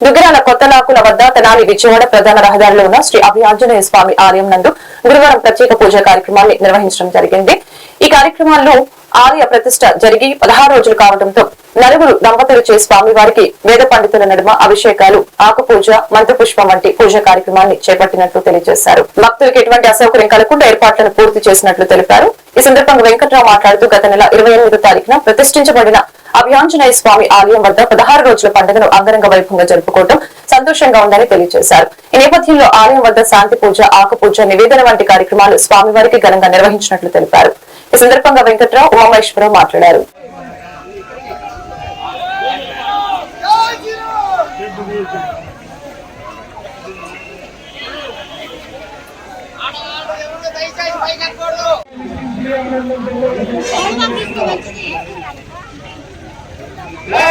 దుగ్గిరాల కొత్తలాకుల వద్ద తెనాలి విజయవాడ ప్రధాన రహదారిలో ఉన్న శ్రీ అభయాంజనేయ స్వామి ఆలయం నందు గురువారం ప్రత్యేక పూజా కార్యక్రమాన్ని నిర్వహించడం జరిగింది. ఈ కార్యక్రమాల్లో ఆలయ ప్రతిష్ట జరిగి పదహారు రోజులు కావడంతో నలుగురు దంపతులచే స్వామివారికి వేద పండితుల నడుమ అభిషేకాలు ఆకుపూజ మంత్రపుష్పం వంటి పూజా కార్యక్రమాన్ని చేపట్టినట్లు తెలియజేశారు. భక్తులకు ఎటువంటి అసౌకర్యం కలగకుండా ఏర్పాట్లను పూర్తి చేసినట్లు తెలిపారు. ఈ సందర్భంగా వెంకట్రావు మాట్లాడుతూ గత నెల ఇరవై ఎనిమిదో తారీఖున ప్రతిష్ఠించబడిన అభయాంజనేయ స్వామి ఆలయం వద్ద పదహారు రోజుల పండుగను అంగరంగ వైభవంగా జరుపుకోవడం సంతోషంగా ఉందని తెలియజేశారు. ఈ నేపథ్యంలో ఆలయం వద్ద శాంతి పూజ ఆకుపూజ నివేదన వంటి కార్యక్రమాలు స్వామివారికి ఘనంగా నిర్వహించినట్లు తెలిపారు. ఈ సందర్భంగా వెంకట్రావు ఉమామహేశ్వరరావు మాట్లాడారు.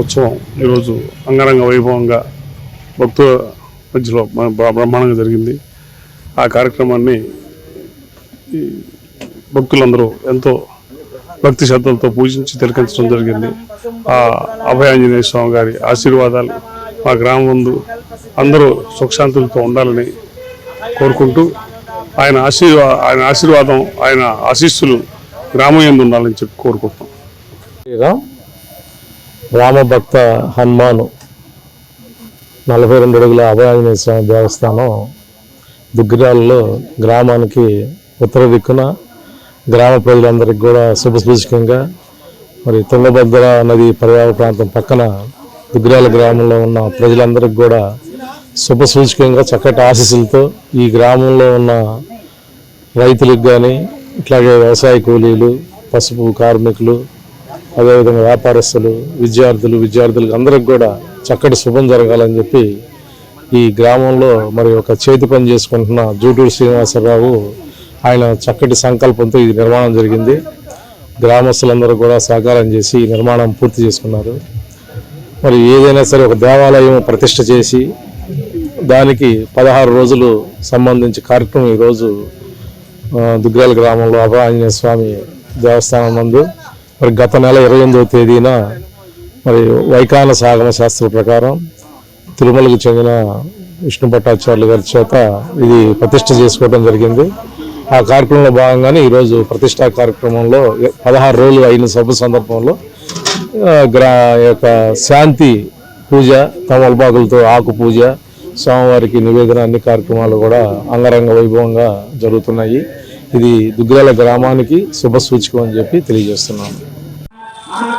ఉత్సవం. ఈరోజు అంగరంగ వైభవంగా భక్తుల మధ్యలో బ్ర- బ్రహ్మాండంగా జరిగింది. ఆ కార్యక్రమాన్ని భక్తులందరూ ఎంతో భక్తి శ్రద్ధలతో పూజించి తిలకించడం జరిగింది. ఆ అభయాంజనేయ స్వామి గారి ఆశీర్వాదాలు మా గ్రామం ముందు అందరూ సుఖశాంతులతో ఉండాలని కోరుకుంటూ ఆయన ఆశీర్వా ఆయన ఆశీర్వాదం ఆయన ఆశీస్సులు గ్రామం ఎందు ఉండాలని చెప్పి కోరుకుంటున్నాం. శ్రీరామ్ రామభక్త హనుమాను నలభై రెండు అడుగుల అభయాంజనేయ స్వామి దేవస్థానం దుగ్గిరాలలో గ్రామానికి ఉత్తర దిక్కున గ్రామ ప్రజలందరికీ కూడా శుభసూచకంగా మరి తుంగభద్ర నది పర్యావరణ ప్రాంతం పక్కన దుగ్గిరాల గ్రామంలో ఉన్న ప్రజలందరికీ కూడా శుభసూచకంగా చక్కటి ఆశీస్సులతో ఈ గ్రామంలో ఉన్న రైతులకు కానీ ఇట్లాగే వ్యవసాయ కూలీలు పసుపు కార్మికులు అదేవిధంగా వ్యాపారస్తులు విద్యార్థులు విద్యార్థులకు అందరికి కూడా చక్కటి శుభం జరగాలని చెప్పి ఈ గ్రామంలో మరి ఒక చేతి పని చేసుకుంటున్న జూటూరు శ్రీనివాసరావు ఆయన చక్కటి సంకల్పంతో ఈ నిర్మాణం జరిగింది. గ్రామస్తులందరూ కూడా సహకారం చేసి ఈ నిర్మాణం పూర్తి చేసుకున్నారు. మరి ఏదైనా సరే ఒక దేవాలయం ప్రతిష్ట చేసి దానికి పదహారు రోజులు సంబంధించి కార్యక్రమం ఈరోజు ఆ, గ్రామంలో అభ ఆంజనేయ స్వామి దేవస్థానం నందు మరి గత నెల ఇరవై ఎనిమిదవ తేదీన మరి వైకాన సాగమ శాస్త్ర ప్రకారం తిరుమలకు చెందిన విష్ణు భట్టాచార్యులు గారి చేత ఇది ప్రతిష్ట చేసుకోవడం జరిగింది. ఆ కార్యక్రమంలో భాగంగానే ఈరోజు ప్రతిష్టా కార్యక్రమంలో పదహారు రోజులు అయిన సభ సందర్భంలో గ్రా యొక్క శాంతి పూజ తమలపాకులతో ఆకు పూజ స్వామివారికి నివేదన అన్ని కార్యక్రమాలు కూడా అంగరంగ వైభవంగా జరుగుతున్నాయి. ఇది దుగ్గిరాల గ్రామానికి శుభ సూచకం అని చెప్పి తెలియజేస్తున్నాను.